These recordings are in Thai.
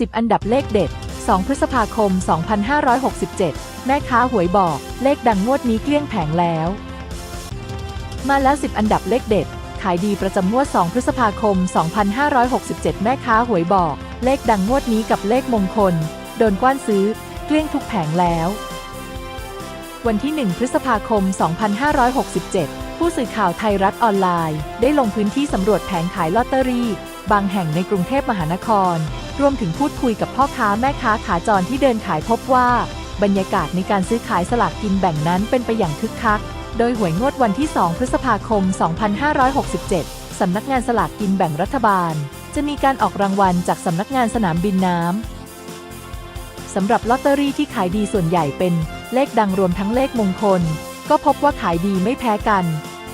10 อันดับเลขเด็ด 2 พฤษภาคม 2567 แม่ค้าหวยบอก เลขดังงวดนี้เกลี้ยงแผงแล้ว มาแล้ว 10 อันดับเลขเด็ด ขายดีประจำงวด 2 พฤษภาคม 2567 แม่ค้าหวยบอก เลขดังงวดนี้กับเลขมงคล โดนกว้านซื้อ เกลี้ยงทุกแผงแล้ว วันที่ 1 พฤษภาคม 2567 ผู้สื่อข่าวไทยรัฐออนไลน์ ได้ลงพื้นที่สำรวจแผงขายลอตเตอรี่บางแห่งในกรุงเทพมหานคร รวมถึงพูดคุยกับพ่อค้าแม่ค้าขาจรที่เดินขายพบว่า บรรยากาศในการซื้อขายสลากกินแบ่งนั้นเป็นไปอย่างคึกคัก โดยหวยงวดวันที่ 2 พฤษภาคม 2567 สำนักงานสลากกินแบ่งรัฐบาล จะมีการออกรางวัลจากสำนักงานสนามบินน้ำสำหรับลอตเตอรี่ที่ขายดีส่วนใหญ่เป็นเลขดังรวมทั้งเลขมงคล ก็พบว่าขายดีไม่แพ้กัน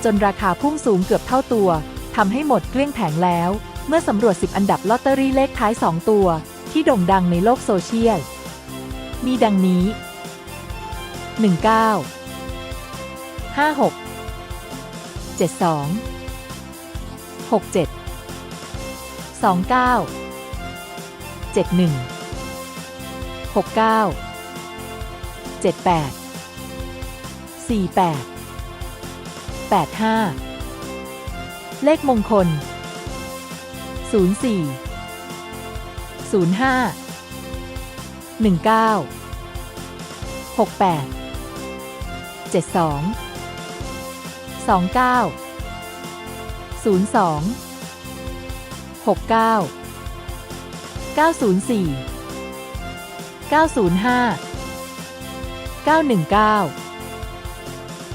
จนราคาพุ่งสูงเกือบเท่าตัวทำให้หมดเกลี้ยงแผงแล้ว เมื่อสำรวจ 10 อันดับลอตเตอรี่เลขท้าย 2 ตัว ที่โด่งดังในโลกโซเชียล มีดังนี้ 19 56 72 67 29 71 69 78 48 85 เลขมงคล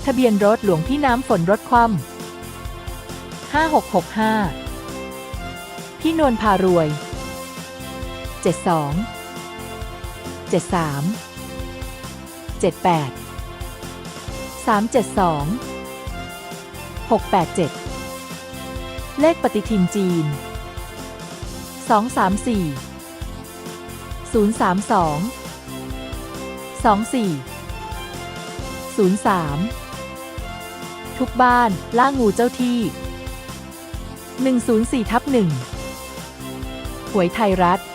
ทะเบียนรถหลวงพี่น้ำฝนรถคว่ำ5665 พี่นวลพารวย 72 73 78 372 687 เลขปฏิทินจีน 234 032 24 03 ทุกบ้านล่างูเจ้าที่ 104ทับ1 หวยไทยรัฐ 1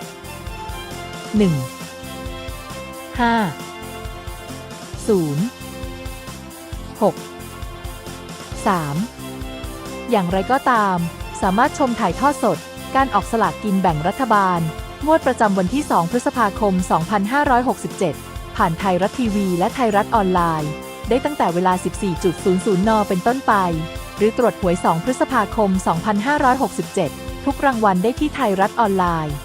5 0 6 3 อย่างไรก็ตาม สามารถชมถ่ายทอดสด การออกสลากกินแบ่งรัฐบาล งวดประจำวันที่ 2 พฤษภาคม 2567 ผ่านไทยรัฐทีวีและไทยรัฐออนไลน์ ได้ตั้งแต่เวลา 14.00 น เป็นต้นไป หรือตรวจหวย 2 พฤษภาคม 2567 ทุกรางวัลได้ที่ไทยรัฐออนไลน์